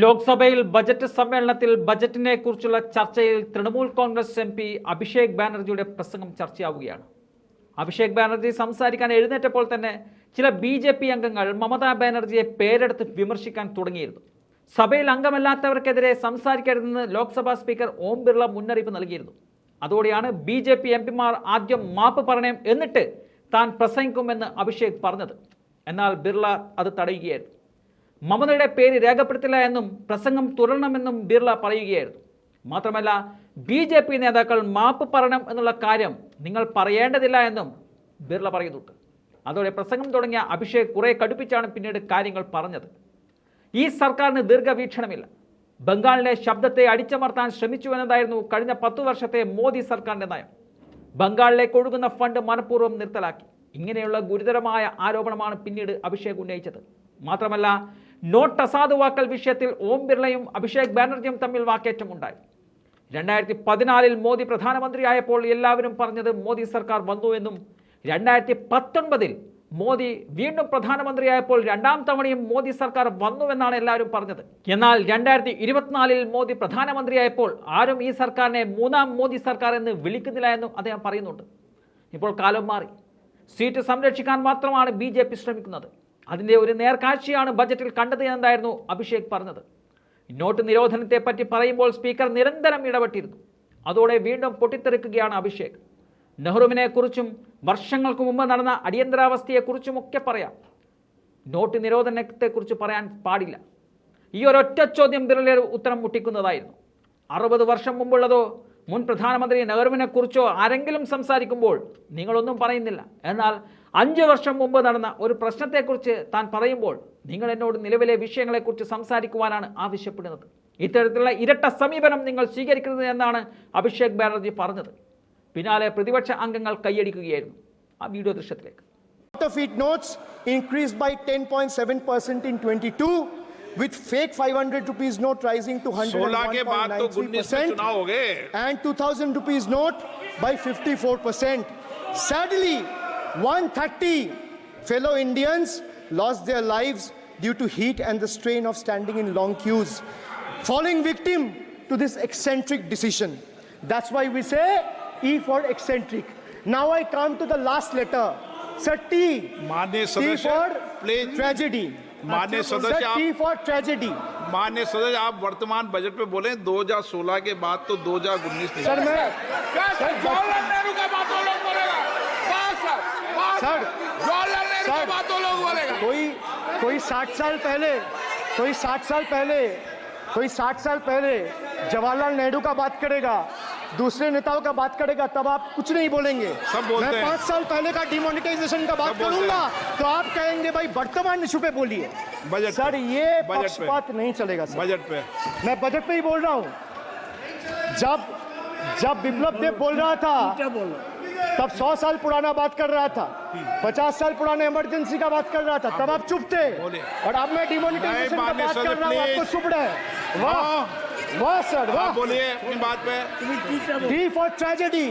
ലോക്സഭയിൽ ബജറ്റ് സമ്മേളനത്തിൽ ബജറ്റിനെ കുറിച്ചുള്ള ചർച്ചയിൽ തൃണമൂൽ കോൺഗ്രസ് എം പി അഭിഷേക് ബാനർജിയുടെ പ്രസംഗം ചർച്ചയാവുകയാണ്. അഭിഷേക് ബാനർജി സംസാരിക്കാൻ എഴുന്നേറ്റപ്പോൾ തന്നെ ചില ബി ജെ പി അംഗങ്ങൾ മമതാ ബാനർജിയെ പേരെടുത്ത് വിമർശിക്കാൻ തുടങ്ങിയിരുന്നു. സഭയിൽ അംഗമല്ലാത്തവർക്കെതിരെ സംസാരിക്കരുതെന്ന് ലോക്സഭാ സ്പീക്കർ ഓം ബിർള മുന്നറിയിപ്പ് നൽകിയിരുന്നു. അതോടെയാണ് ബി ജെ പി എം പിമാർ ആദ്യം മാപ്പ് പറയണം എന്നിട്ട് താൻ പ്രസംഗിക്കുമെന്ന് അഭിഷേക് പറഞ്ഞത്. എന്നാൽ ബിർള അത് തടയുകയായിരുന്നു. മമതയുടെ പേര് രേഖപ്പെടുത്തില്ല എന്നും പ്രസംഗം തുടരണമെന്നും ബിർള പറയുകയായിരുന്നു. മാത്രമല്ല ബി ജെ പി നേതാക്കൾ മാപ്പ് പറയണം എന്നുള്ള കാര്യം നിങ്ങൾ പറയേണ്ടതില്ല എന്നും ബിർള പറയുന്നുണ്ട്. അതോടെ പ്രസംഗം തുടങ്ങിയ അഭിഷേക് കുറെ കടുപ്പിച്ചാണ് പിന്നീട് കാര്യങ്ങൾ പറഞ്ഞത്. ഈ സർക്കാരിന് ദീർഘവീക്ഷണമില്ല. ബംഗാളിലെ ശബ്ദത്തെ അടിച്ചമർത്താൻ ശ്രമിച്ചു എന്നതായിരുന്നു കഴിഞ്ഞ പത്തു വർഷത്തെ മോദി സർക്കാരിന്റെ നയം. ബംഗാളിലേക്ക് ഒഴുകുന്ന ഫണ്ട് മനഃപൂർവം നിർത്തലാക്കി. ഇങ്ങനെയുള്ള ഗുരുതരമായ ആരോപണമാണ് പിന്നീട് അഭിഷേക് ഉന്നയിച്ചത്. മാത്രമല്ല നോട്ട് അസാധുവാക്കൽ വിഷയത്തിൽ ഓം ബിർളയും അഭിഷേക് ബാനർജിയും തമ്മിൽ വാക്കേറ്റമുണ്ടായി. രണ്ടായിരത്തി പതിനാലിൽ മോദി പ്രധാനമന്ത്രിയായപ്പോൾ എല്ലാവരും പറഞ്ഞത് മോദി സർക്കാർ വന്നു എന്നും രണ്ടായിരത്തി പത്തൊൻപതിൽ മോദി വീണ്ടും പ്രധാനമന്ത്രിയായപ്പോൾ രണ്ടാം തവണയും മോദി സർക്കാർ വന്നുവെന്നാണ് എല്ലാവരും പറഞ്ഞത്. എന്നാൽ രണ്ടായിരത്തി ഇരുപത്തിനാലിൽ മോദി പ്രധാനമന്ത്രിയായപ്പോൾ ആരും ഈ സർക്കാരിനെ മൂന്നാം മോദി സർക്കാർ എന്ന് വിളിക്കുന്നില്ല എന്നും അദ്ദേഹം പറയുന്നുണ്ട്. ഇപ്പോൾ കാലം മാറി. സീറ്റ് സംരക്ഷിക്കാൻ മാത്രമാണ് ബി ശ്രമിക്കുന്നത്. അതിന്റെ ഒരു നേർക്കാഴ്ചയാണ് ബജറ്റിൽ കണ്ടത് എന്നായിരുന്നു അഭിഷേക് പറഞ്ഞത്. നോട്ട് നിരോധനത്തെ പറ്റി പറയുമ്പോൾ സ്പീക്കർ നിരന്തരം ഇടപെട്ടിരുന്നു. അതോടെ വീണ്ടും പൊട്ടിത്തെറിക്കുകയാണ് അഭിഷേക്. നെഹ്റുവിനെ കുറിച്ചും വർഷങ്ങൾക്ക് മുമ്പ് നടന്ന അടിയന്തരാവസ്ഥയെക്കുറിച്ചുമൊക്കെ പറയാം. നോട്ട് നിരോധനത്തെക്കുറിച്ച് പറയാൻ പാടില്ല. ഈ ഒരൊറ്റ ചോദ്യം ബിർള ഉത്തരം മുട്ടിക്കുന്നതായിരുന്നു. അറുപത് വർഷം മുമ്പുള്ളതോ മുൻ പ്രധാനമന്ത്രി നെഹ്റുവിനെക്കുറിച്ചോ ആരെങ്കിലും സംസാരിക്കുമ്പോൾ നിങ്ങളൊന്നും പറയുന്നില്ല. എന്നാൽ അഞ്ച് വർഷം മുമ്പ് നടന്ന ഒരു പ്രശ്നത്തെക്കുറിച്ച് താൻ പറയുമ്പോൾ നിങ്ങൾ എന്നോട് നിലവിലെ വിഷയങ്ങളെക്കുറിച്ച് സംസാരിക്കുവാനാണ് ആവശ്യപ്പെടുന്നത്. ഇത്തരത്തിലുള്ള ഇരട്ട സമീപനം നിങ്ങൾ സ്വീകരിക്കുന്നത് എന്നാണ് അഭിഷേക് ബാനർജി പറഞ്ഞത്. പിന്നാലെ പ്രതിപക്ഷ അംഗങ്ങൾ കൈയടിക്കുകയായിരുന്നു. ആ വീഡിയോ ദൃശ്യത്തിലേക്ക്. Of it notes increased by 10.7% in 22 with fake 500 rupees note rising to 101.93% and 2000 rupees note by 54%. Sadly, 130 fellow Indians lost their lives due to heat and the strain of standing in long queues, falling victim to this eccentric decision. That's why we say E for eccentric. Now I come to the last letter. Sir, T. माननीय T सदस्य for please tragedy. माननीय Sir, सदस्य T आप for tragedy. माननीय सदस्य आप वर्तमान budget पे बोले 2016 के बाद तो 2019 नहीं सर मैं सर जवाहरलाल नेहरू का बात वो सर, सर, का बात वो लोग बोलेगा कोई कोई साठ साल पहले कोई साठ साल पहले कोई साठ साल पहले जवाहरलाल नेहरू का बात करेगा दूसरे नेताओं का बात करेगा तब आप कुछ नहीं बोलेंगे। सब बोलते मैं। पाँच साल पहले का डिमोनिटाइजेशन का बात करूँगा तो आप कहेंगे भाई वर्तमान इशू पे बोलिए। बजट सर ये। पक्षपात नहीं चलेगा सर। बजट पे। मैं बजट पे ही बोल रहा हूँ। जब जब विप्लव देव बोल रहा था तब सौ साल पुराना बात कर रहा था। पचास साल पुराने इमरजेंसी का बात कर रहा था। तब आप चुप थे। और अब मैं डिमोनिटाइजेशन का बात कर रहा हूँ। आपको चुप रहे वाह हाँ। वाह। सर आप वाह। बोलिए अपनी बात पे। D for tragedy